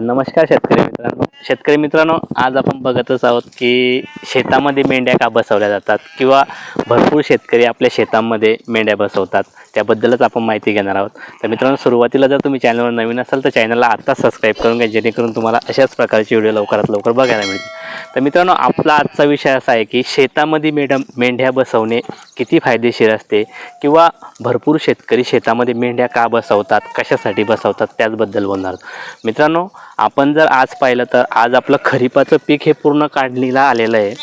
नमस्कार शेतकरी मित्रांनो. शेतकरी मित्रांनो आज आपण बघतच आहोत की शेतामध्ये मेंढ्या का बसवल्या जातात किंवा भरपूर शेतकरी आपल्या शेतामध्ये मेंढ्या बसवतात त्याबद्दलच आपण माहिती घेणार आहोत. तर मित्रांनो सुरुवातीला जर तुम्ही चॅनलवर नवीन असाल तर चॅनलला आत्ताच सबस्क्राईब करून घ्या जेणेकरून तुम्हाला अशाच प्रकारचे व्हिडिओ लवकरात लवकर बघायला मिळतील. तर मित्रांनो आपला आजचा विषय असा आहे की शेतामध्ये मेढ्या मेंढ्या बसवणे किती फायदेशीर असते किंवा भरपूर शेतकरी शेतामध्ये मेंढ्या का बसवतात कशासाठी बसवतात त्याचबद्दल बोलणार आहोत. मित्रांनो आपण जर आज पाहिलं तर आज आपलं खरीपाचं पीक हे पूर्ण काढणीला आलेलं आहे.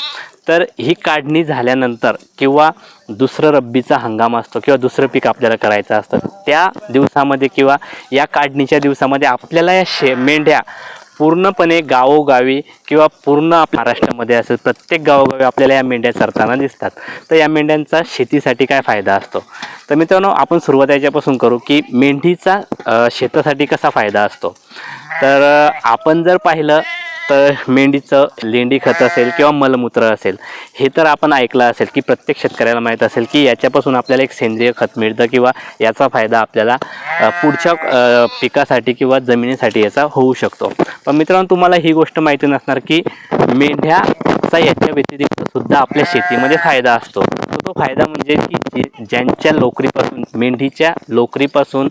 तर ही काढणी झाल्यानंतर किंवा दुसरं रब्बीचा हंगाम असतो किंवा दुसरं पीक आपल्याला करायचं असतं त्या दिवसामध्ये किंवा या काढणीच्या दिवसामध्ये आपल्याला या शे मेंढ्या पूर्णपणे गावोगावी किंवा पूर्ण महाराष्ट्रामध्ये असेल प्रत्येक गावोगावी आपल्याला या मेंढ्या चरताना दिसतात. तर या मेंढ्यांचा शेतीसाठी काय फायदा असतो? तर मित्रांनो आपण सुरुवात याच्यापासून करू की मेंढीचा शेतासाठी कसा फायदा असतो? तर आपण जर पाहिलं तर मेंढीचं लेंडी खत असेल किंवा मलमूत्र असेल हे तर आपण ऐकलं असेल की प्रत्येक शेतकऱ्याला माहीत असेल की याच्यापासून आपल्याला एक सेंद्रिय खत मिळतं किंवा याचा फायदा आपल्याला पुढच्या पिकासाठी किंवा जमिनीसाठी याचा होऊ शकतो. पण मित्रांनो तुम्हाला ही गोष्ट माहिती नसणार की मेंढ्याचा याच्या व्यतिरिक्त सुद्धा आपल्या शेतीमध्ये फायदा असतो. तो तो फायदा म्हणजे की ज्यांच्या लोकरीपासून मेंढीच्या लोकरीपासून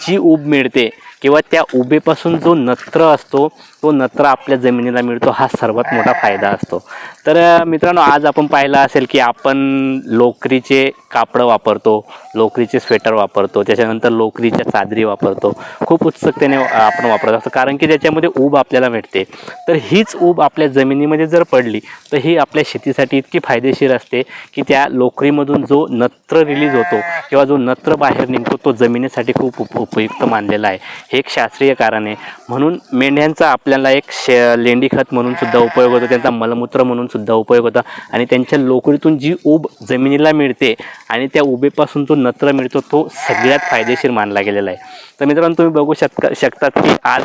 जी ऊब मिळते किंवा त्या उभेपासून जो नत्र असतो तो नत्र आपल्या जमिनीला मिळतो हा सर्वात मोठा फायदा असतो. तर मित्रांनो आज आपण पाहिलं असेल की आपण लोकरीचे कापडं वापरतो लोकरीचे स्वेटर वापरतो त्याच्यानंतर लोकरीच्या चादरी वापरतो. खूप उत्सुकतेने आपण वापरत असतो कारण की त्याच्यामध्ये ऊब आपल्याला भेटते. तर हीच ऊब आपल्या जमिनीमध्ये जर पडली तर ही आपल्या शेतीसाठी इतकी फायदेशीर असते की त्या लोकरीमधून जो नत्र रिलीज होतो किंवा जो नत्र बाहेर निघतो तो जमिनीसाठी खूप उप उपयुक्त मानलेला आहे. हे एक शास्त्रीय कारण आहे. म्हणून मेंढ्यांचा आपल्याला एक शे लेंडी खत म्हणून सुद्धा उपयोग होतो त्यांचा मलमूत्र म्हणून सुद्धा उपयोग होतो आणि त्यांच्या लोकरीतून जी ऊब जमिनीला मिळते आणि त्या उभेपासून जो नत्र मिळतो तो सगळ्यात फायदेशीर मानला गेलेला आहे. तर मित्रांनो तुम्ही बघू शकता शकतात की आज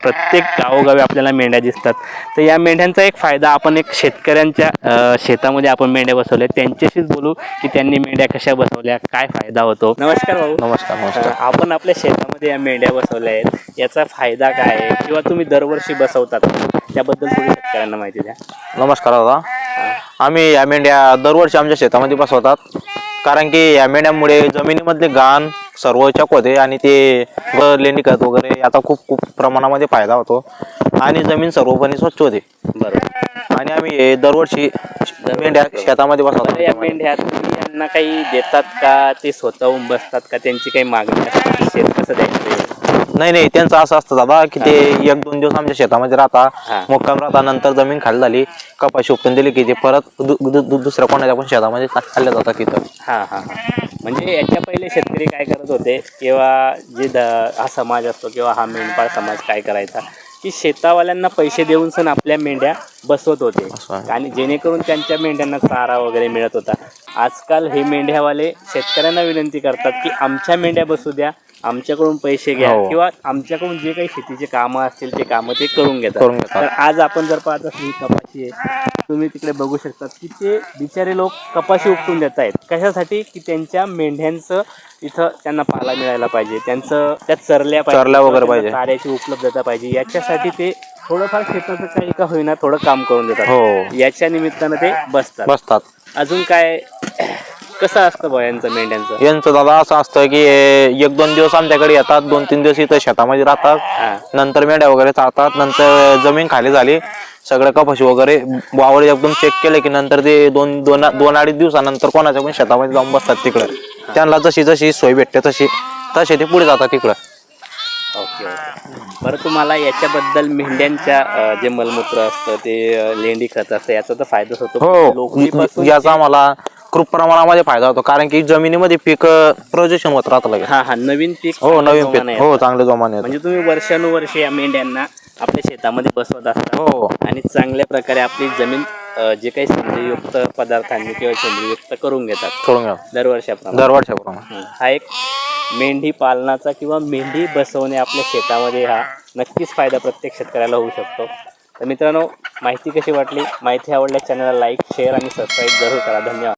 प्रत्येक गावोगावी आपल्याला मेंढ्या दिसतात. तर या मेंढ्यांचा एक फायदा आपण एक शेतकऱ्यांच्या शेतामध्ये आपण मेंढ्या बसवल्या. त्यांच्याशीच बोलू की त्यांनी मेंढ्या कशा बसवल्या काय फायदा होतो. नमस्कार भाऊ. नमस्कार नमस्कार. आपण आपल्या शेतामध्ये या मेंढ्या बसवल्या. आहेत याचा फायदा काय? आहे किंवा तुम्ही दरवर्षी बसवतात त्याबद्दल थोडी शेतकऱ्यांना माहिती द्या. नमस्कार दादा. आम्ही या मेंढ्या दरवर्षी आमच्या शेतामध्ये बसवतात. कारण की या मेंढ्यामुळे जमिनीमधले घाण सर्व चक होते आणि ते व लेंडी खत वगैरे याचा खूप खूप प्रमाणामध्ये फायदा होतो. आणि जमीन सर्वपणे स्वच्छ होते. बरोबर. आणि आम्ही हे दरवर्षी मेंढ्या शेतामध्ये बरं या बसवतो मेंढ्या तुम्ही यांना काही देतात का? ते स्वतःहून बसतात का? त्यांची काही मागणी असते शेत कसं द्यायचं? नाही नाही त्यांचं असं असतं दादा की ते एक दोन दिवस आमच्या शेतामध्ये. राहता मुक्काम राहता नंतर जमीन खाली झाली कपाशी उपटून दिली की ते परत दु- दु- दु- दुसऱ्या कोणाच्या पण शेतामध्ये खाल्ल्या जातात तिथं हां हां. म्हणजे याच्या पहिले शेतकरी काय करत होते किंवा जे द हा समाज असतो किंवा हा मेंढपाळ समाज काय करायचा की शेतावाल्यांना पैसे देऊन सण आपल्या मेंढ्या बसवत होते. आहे. आणि जेणेकरून त्यांच्या मेंढ्यांना चारा वगैरे मिळत होता. आजकाल हे मेंढ्यावाले शेतकऱ्यांना विनंती करतात की आमच्या मेंढ्या बसू द्या आमच्याकडून पैसे घ्या हो. किंवा आमच्याकडून जे काही शेतीचे कामं असतील ते कामं ते करून घेतात. करून घेतात. तर आज आपण जर पाहत असली कपाशी आहे तुम्ही तिकडे बघू शकतात की ते बिचारे लोक कपाशी उपटून देत आहेत. कशासाठी? की त्यांच्या मेंढ्यांचं इथं त्यांना पाला मिळायला पाहिजे त्यांचं त्यात चरल्या चरल्या वगैरे पाहिजे. चाऱ्याची उपलब्धता पाहिजे. याच्यासाठी ते थोडंफार शेताचं काही का होईना थोडं काम करून देतात. हो. याच्या निमित्तानं ते बसतात. बसतात. अजून काय कसं असतं बा यांचं मेंढ्यांचं यांचं दादा असं असतं की हे एक दोन दिवस आमच्याकडे येतात दोन तीन दिवस इथं शेतामध्ये राहतात. नंतर मेंढ्या वगैरे चालतात नंतर जमीन खाली झाली सगळं कपाशी वगैरे वावड एकदम चेक केले की नंतर ते दोन दोन दोन अडीच दिवसानंतर कोणाच्या पण शेतामध्ये जाऊन बसतात तिकडं. त्यांना जशी जशी सोय भेटते तशी तसे ते पुढे जातात तिकडं ओके ओके. बरं तुम्हाला याच्याबद्दल मेंढ्यांच्या अं, जे मलमूत्र असतं ते अं, लेंडी खत असतं याचा तर फायदाच होतो. हो लोकरीपासून याचा आम्हाला खूप प्रमाणामध्ये फायदा होतो. कारण की जमिनीमध्ये पीक प्रोजेक्शन होत राहतं लगेच. हा हा. नवीन पीक हो चांगल्या नवीन जोमाने पीक. हो येतं. चांगले जोमाने येतं. म्हणजे तुम्ही वर्षानुवर्षे या मेंढ्यांना आपल्या शेतामध्ये बसवत असता. हो आणि चांगल्या प्रकारे आपली जमीन अं, जे काही सेंद्रियुक्त पदार्थांनी किंवा सेंद्रियुक्त करून घेतात. करून घ्या दरवर्षाप्रमाणे. दरवर्षाप्रमाणे हं. हा एक मेंढी पालनाचा किंवा मेंढी बसवणे आपल्या शेतामध्ये हा नक्कीच फायदा प्रत्येक शेतकऱ्याला होऊ शकतो. तर मित्रांनो माहिती कशी वाटली? माहिती आवडल्या चॅनलला लाईक शेअर आणि सबस्क्राईब जरूर करा. धन्यवाद.